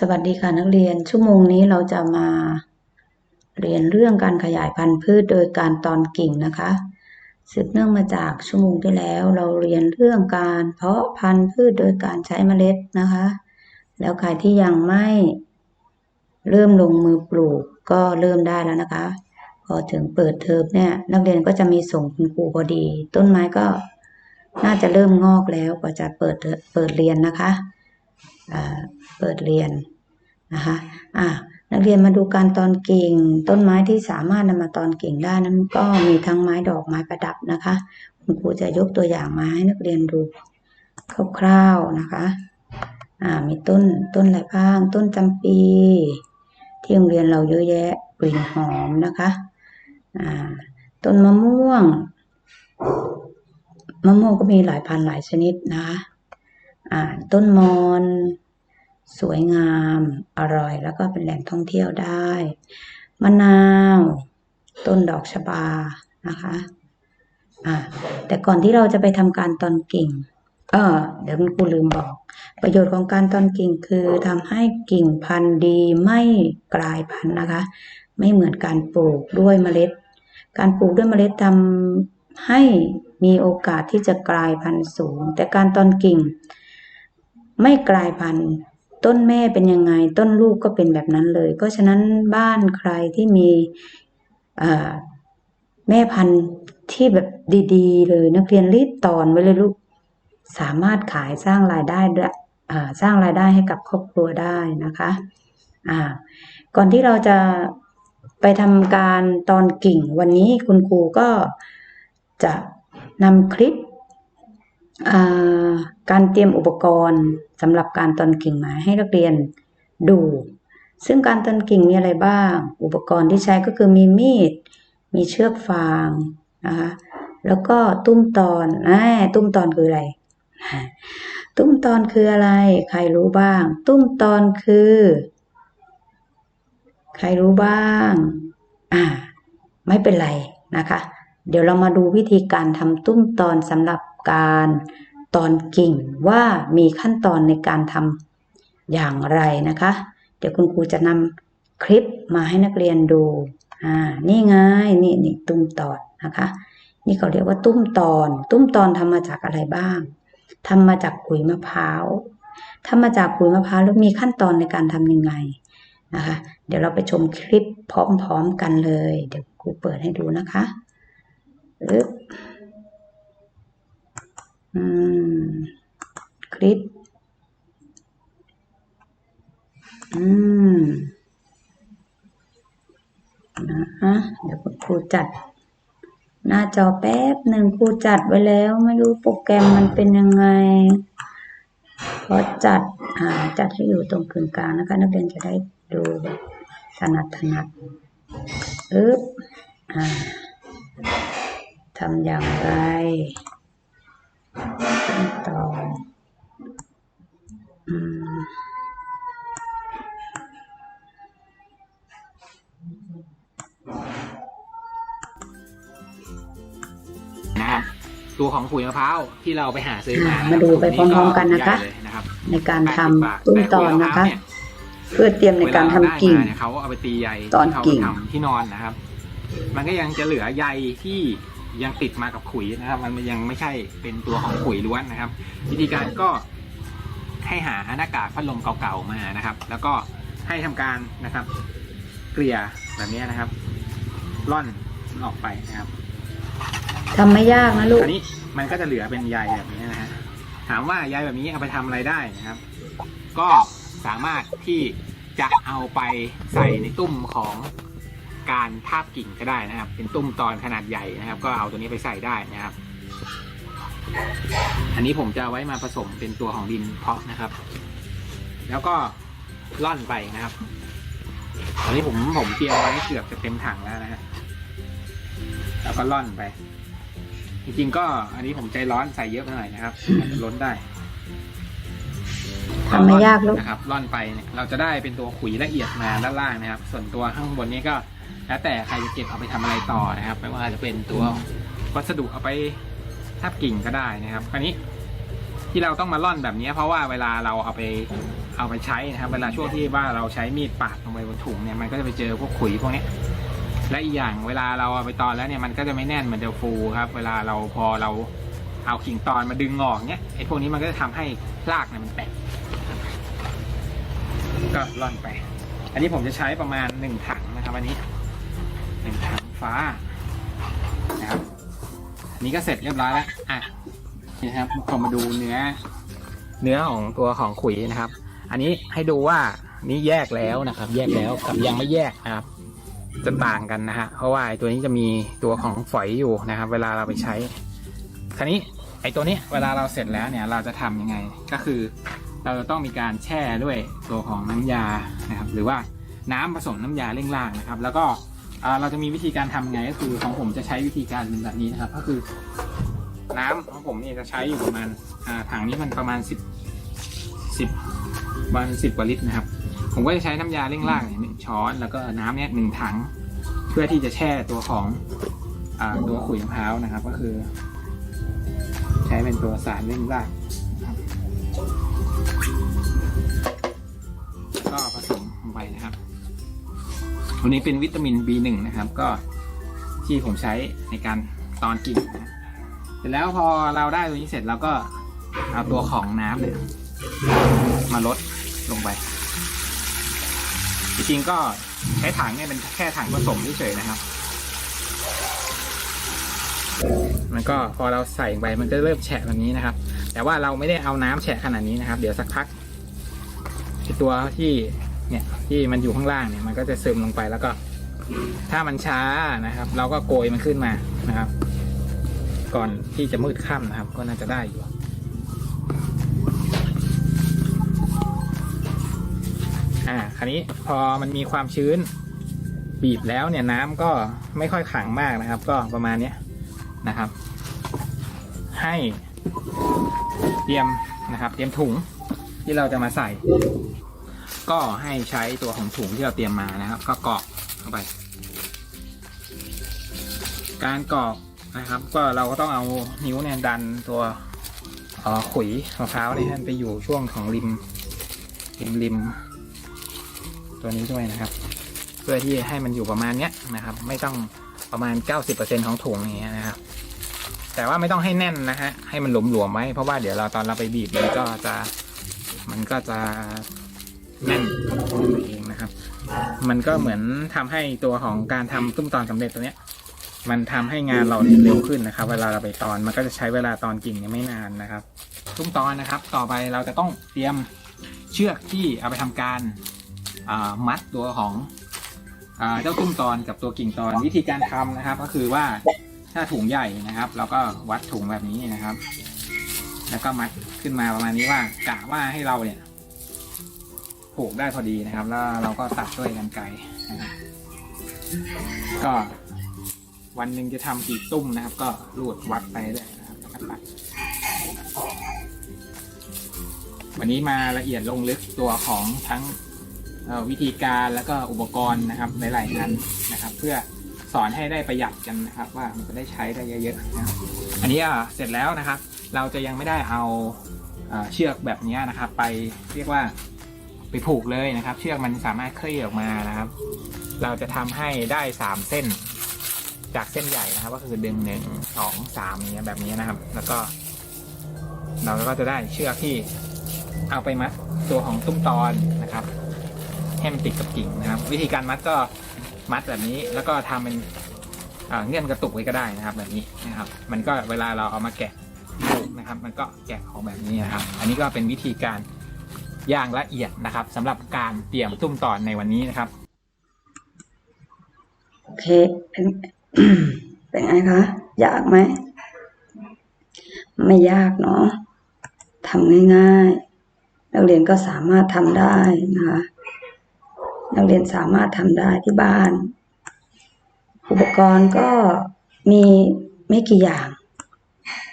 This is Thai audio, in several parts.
สวัสดีค่ะนักเรียนชั่วโมงนี้เราจะมาเรียนเรื่องการขยายพันธุ์พืชโดยการตอนกิ่งนะคะสืบเนื่องมาจากชั่วโมงที่แล้ว เราเรียนเรื่องการเพาะพันธุ์พืชโดยการใช้เมล็ดนะคะ แล้วใครที่ยังไม่เริ่มลงมือปลูกก็เริ่มได้แล้วนะคะ พอถึงเปิดเทอมเนี่ยนักเรียนก็จะมีส่งคุณครูพอดี ต้นไม้ก็น่าจะเริ่มงอกแล้วก็จะเปิดเปิดเรียนนะคะ เปิดเรียนนะคะอ่านักเรียนมาดูการตอนกิ่ง ต้นไม้ที่สามารถนำมาตอนกิ่งได้นั้นก็มีทั้งไม้ดอกไม้ประดับนะคะ คุณครูจะยกตัวอย่างมาให้นักเรียนดูคร่าวๆนะคะอ่ามีต้นต้นอะไรบ้าง ต้นจำปี ที่โรงเรียนเราเยอะแยะกลิ่นหอมนะคะอ่าต้นมะม่วง มะม่วงก็มีหลายพันหลายชนิดนะคะ อ่าต้นมอน สวยงาม อร่อยแล้วก็เป็นแหล่งท่องเที่ยวได้ มะนาว ต้นดอกชบานะคะอ่าแต่ก่อนที่เราจะไปทำการตอนกิ่งเออเดี๋ยวคุณลืมบอก ประโยชน์ของการตอนกิ่งคือทำให้กิ่งพันธุ์ดีไม่กลายพันธุ์นะคะ ไม่เหมือนการปลูกด้วยเมล็ด การปลูกด้วยเมล็ดทำให้มีโอกาสที่จะกลายพันธุ์สูง แต่การตอนกิ่ง ไม่กลายพันธุ์ ต้นแม่เป็นยังไง ต้นลูกก็เป็นแบบนั้นเลย เพราะฉะนั้นบ้านใครที่มีแม่พันธุ์ที่แบบดีๆ เลยนักเรียนรีบตอนไว้เลยลูกสามารถขายสร้างรายได้สร้างรายได้ให้กับครอบครัวได้นะคะก่อนที่เราจะไปทำการตอนกิ่งวันนี้คุณครูก็จะนำคลิป การเตรียมอุปกรณ์สำหรับการตอนกิ่งมาให้นักเรียนดู ซึ่งการตอนกิ่งมีอะไรบ้าง อุปกรณ์ที่ใช้ก็คือมีมีด มีเชือกฟางนะคะแล้วก็ตุ้มตอนอ่าตุ้มตอนคืออะไร ตุ้มตอนคืออะไร ใครรู้บ้าง ตุ้มตอนคือ ใครรู้บ้าง อ่า ไม่เป็นไรนะคะ เดี๋ยวเรามาดูวิธีการทำตุ้มตอนสำหรับ การตอนกิ่งว่ามีขั้นตอนในการทำอย่างไรนะคะ เดี๋ยวคุณครูจะนำคลิปมาให้นักเรียนดูอ่านี่ไงนี่นี่ตุ้มตอนนะคะ นี่เขาเรียกว่าตุ้มตอน ตุ้มตอนทำมาจากอะไรบ้างทำมาจากขุยมะพร้าวทำมาจากขุยมะพร้าวแล้วมีขั้นตอนในการทำยังไงนะคะ เดี๋ยวเราไปชมคลิปพร้อมๆกันเลย เดี๋ยวครูเปิดให้ดูนะคะอึ๊บอืม คลิป อืมนะฮะเดี๋ยวครูจัด หน้าจอแป๊บหนึ่งครูจัดไว้แล้ว ไม่รู้โปรแกรมมันเป็นยังไงเพราะจัด อ่า จัดให้อยู่ตรงกึ่งกลางนะคะนักเรียนจะได้ดูแบบถนัดถนัดอึ๊บอ่าทำอย่างไร ตัวของขุยมะพร้าวที่เราไปหาซื้อมาอ่ามาดูไปพร้อมๆกันนะคะใหญ่เลยนะครับในการท80บาทำตุ้มตอนนะคะแต่ขุยมพร้าวเยเพื่อเตรียมในการทำกิ่งเวลาได้มาเนี่ยเขาเอาไปตีใยตอนกิ่งเขาทำที่นอนนะครับ มันก็ยังจะเหลือใยที่ยังติดมากับขุยนะครับ มันยังไม่ใช่เป็นตัวของขุยล้วนนะครับ วิธีการก็ให้หาหน้ากากพัดลมเก่าๆมานะครับ แล้วก็ให้ทำการนะครับ เกลี่ยแบบนี้นะครับร่อนมันออกไปนะครับ ทำไม่ยากนะลูก อันนี้มันก็จะเหลือเป็นใยแบบนี้นะฮะ ถามว่าใยแบบนี้เอาไปทำอะไรได้นะครับ ก็สามารถที่จะเอาไปใส่ในตุ้มของการทาบกิ่งก็ได้นะครับ เป็นตุ้มตอนขนาดใหญ่นะครับ ก็เอาตัวนี้ไปใส่ได้นะครับ อันนี้ผมจะเอาไว้มาผสมเป็นตัวของดินเพาะนะครับ แล้วก็ล่อนไปนะครับตอนนี้ผมผมเตรียมไว้เกือบจะเต็มถังแล้วนะฮะแล้วก็ล่อนไป จริงๆก็อันนี้ผมใจร้อนใส่เยอะไปหน่อยนะครับอาจจะล้นได้ทำไม่ยากลูก นะครับร่อนไปเนี่ยเราจะได้เป็นตัวขุยละเอียดมาด้านล่างนะครับ ส่วนตัวข้างบนนี้ก็แล้วแต่ใครจะเก็บเอาไปทำอะไรต่อนะครับ ไม่ว่าจะเป็นตัววัสดุเอาไปทับกิ่งก็ได้นะครับคราวนี้ที่เราต้องมาร่อนแบบนี้ เพราะว่าเวลาเราเอาไปเอาไปใช้นะครับ เวลาช่วงที่ว่าเราใช้มีดปาดลงไปบนถุงเนี่ยมันก็จะไปเจอพวกขุยพวกเนี้ย และอีกอย่างเวลาเราเอาไปตอนแล้วเนี่ยมันก็จะไม่แน่นเหมันจะฟูครับ เวลาเราพอเราเอากิ่งตอนมาดึงออกเนี่ยไอ้พวกนี้มันก็จะทำให้รากเนี่ยมันแตกก็ร่อนไป อันนี้ผมจะใช้ประมาณหนึ่งถังนะครับอันนี้หนึ่งถังฟ้านะครับอันนี้ก็เสร็จเรียบร้อยแล้วอะนี่นะครับพอมาดูเนื้อ เนื้อของตัวของขุยนะครับ อันนี้ให้ดูว่านี่แยกแล้วนะครับ แยกแล้วกับยังไม่แยกนะครับ จะต่างกันนะฮะ เพราะว่าไอ้ตัวนี้จะมีตัวของฝอยอยู่นะครับ เวลาเราไปใช้ คราวนี้ไอ้ตัวนี้เวลาเราเสร็จแล้วเนี่ยเราจะทำยังไง ก็คือ เราจะต้องมีการแช่ด้วยตัวของน้ำยานะครับ หรือว่าน้ำผสมน้ำยาเร่งล่างนะครับ แล้วก็เราจะมีวิธีการทำไงก็คือของผมจะใช้วิธีการเป็นแบบนี้นะครับ ก็คือ น้ำของผมเนี่ยจะใช้อยู่ประมาณถังนี้มันประมาณสิบสิบประมาณสิบกว่าลิตรนะครับ ผมก็จะใช้น้ำยาเร่งล่างเนี่ยหนึ่งช้อนแล้วก็น้ำเนี่ยหนึ่งถัง เพื่อที่จะแช่ตัวของอตัวขุยมะพร้าวนะครับ ก็คือ ใช้เป็นตัวสารเร่งล่างนะครับก็ผสมลงไปนะครับตัวนี้เป็นวิตามิน B1 นะครับ ก็ที่ผมใช้ในการตอนกินะเสร็จแล้วพอเราได้ตัวนี้เสร็จเราก็เอาตัวของน้ำเนี่ยมาลดลงไป จริงๆก็ใช้ถังเนี่ยเป็นแค่ถังผสมเฉยๆนะครับ มันก็พอเราใส่ไปมันก็เริ่มแฉะแบบนี้นะครับ แต่ว่าเราไม่ได้เอาน้ำแฉะขนาดนี้นะครับ เดี๋ยวสักพักตัวที่เนี่ยที่มันอยู่ข้างล่างเนี่ยมันก็จะซึมลงไปแล้วก็ ถ้ามันช้านะครับ เราก็โกยมันขึ้นมานะครับ ก่อนที่จะมืดค่ำนะครับ ก็น่าจะได้อยู่ อ่าคราวนี้พอมันมีความชื้นบีบแล้วเนี่ยน้ำก็ไม่ค่อยขังมากนะครับ ก็ประมาณเนี้ยนะครับ ให้เตรียมนะครับ เตรียมถุงที่เราจะมาใส่ ก็ให้ใช้ตัวของถุงที่เราเตรียมมานะครับ ก็กรอกเข้าไป การกรอกนะครับ ก็เราก็ต้องเอานิ้วเนี่ยดันตัวขุยมะพร้าวเนี่ยให้มันไปอยู่ช่วงของริมริมริม ตัวนี้ด้วยนะครับ เพื่อที่ให้มันอยู่ประมาณเนี้ยนะครับ ไม่ต้องประมาณ 90%ของถุงอย่างเงี้ยนะครับ แต่ว่าไม่ต้องให้แน่นนะฮะให้มันหลวมๆไว้เพราะว่าเดี๋ยวเราตอนเราไปบีบมันก็จะมันก็จะแน่นเองนะครับ มันก็เหมือนทำให้ตัวของการทำตุ้มตอนสำเร็จตัวเนี้ย มันทำให้งานเราเนี่ยเร็วขึ้นนะครับ เวลาเราไปตอนมันก็จะใช้เวลาตอนกิ่งเนี่ยไม่นานนะครับ ตุ้มตอนนะครับ ต่อไปเราจะต้องเตรียมเชือกที่เอาไปทำการ มัดตัวของอเจ้าตุ้มตอนกับตัวกิ่งตอนวิธีการทำนะครับ ก็คือว่าถ้าถุงใหญ่นะครับ เราก็วัดถุงแบบนี้นะครับ แล้วก็มัดขึ้นมาประมาณนี้ว่ากะว่าให้เราเนี่ยผูกได้พอดีนะครับ แล้วเราก็ตัดด้วยกันไกรก็วันหนึ่งจะทำกี่ตุ้มนะครับ ก็รูดวัดไปเลยนะครับแล้วก็ตัดวันนี้มาละเอียดลงลึกตัวของทั้ง วิธีการแล้วก็อุปกรณ์นะครับหลายๆอันนะครับ เพื่อสอนให้ได้ประหยัดกันนะครับว่ามันจะได้ใช้ได้เยอะๆนะครับอันนี้อะเสร็จแล้วนะครับ เราจะยังไม่ได้เอาเชือกแบบนี้นะครับ ไปเรียกว่าไปผูกเลยนะครับ เชือกมันสามารถเคลื่อนออกมานะครับ เราจะทำให้ได้สามเส้นจากเส้นใหญ่นะครับ ก็คือดึงหนึ่งสองสามอย่างเงี้ยแบบนี้นะครับ แล้วก็ เราก็จะได้เชือกที่เอาไปมัดตัวของตุ้มตอนนะครับ ให้มันติดกับกิ่งนะครับ วิธีการมัดก็มัดแบบนี้แล้วก็ทำเป็นเงื่อนกระตุกไว้ก็ได้นะครับ แบบนี้นะครับ มันก็เวลาเราเอามาแกะผูกนะครับ มันก็แกะออกแบบนี้นะครับ อันนี้ก็เป็นวิธีการย่างละเอียดนะครับสำหรับการเตรียมตุ้มตอนในวันนี้นะครับโอเคเป็นเป็นไงคะยากไหมไม่ยากเนาะทำง่ายๆนักเรียนก็สามารถทำได้นะคะ นักเรียนสามารถทำได้ที่บ้าน อุปกรณ์ก็มีไม่กี่อย่าง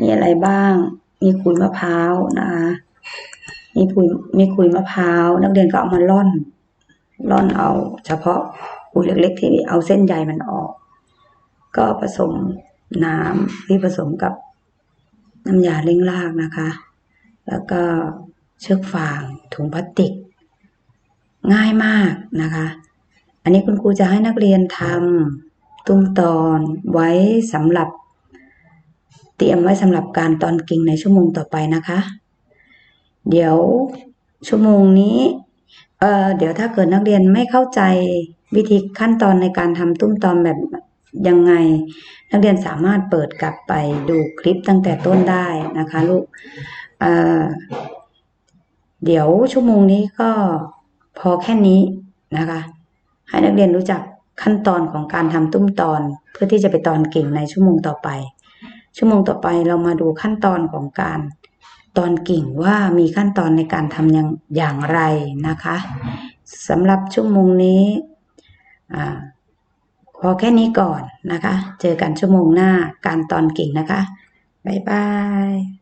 มีอะไรบ้าง มีขุยมะพร้าวนะคะมีขุยมีขุยมะพร้าว นักเรียนก็เอามาร่อนร่อนเอาเฉพาะขุยเล็กๆที่เอาเส้นใยมันออก ก็ผสมน้ำที่ผสมกับน้ำยาเร่งรากนะคะ แล้วก็เชือกฟางถุงพลาสติก ง่ายมากนะคะ อันนี้คุณครูจะให้นักเรียนทำตุ้มตอนไว้สำหรับ เตรียมไว้สำหรับการตอนกิ่งในชั่วโมงต่อไปนะคะ เดี๋ยวชั่วโมงนี้ เออเดี๋ยวถ้าเกิดนักเรียนไม่เข้าใจวิธีขั้นตอนในการทำตุ้มตอนแบบยังไง นักเรียนสามารถเปิดกลับไปดูคลิปตั้งแต่ต้นได้นะคะลูกเเดี๋ยวชั่วโมงนี้ก็ พอแค่นี้นะคะ ให้นักเรียนรู้จักขั้นตอนของการทำตุ้มตอนเพื่อที่จะไปตอนกิ่งในชั่วโมงต่อไป ชั่วโมงต่อไปเรามาดูขั้นตอนของการตอนกิ่งว่ามีขั้นตอนในการทำอย่างอย่างไรนะคะสำหรับชั่วโมงนี้พอแค่นี้ก่อนนะคะ เจอกันชั่วโมงหน้าการตอนกิ่งนะคะ บ๊ายบาย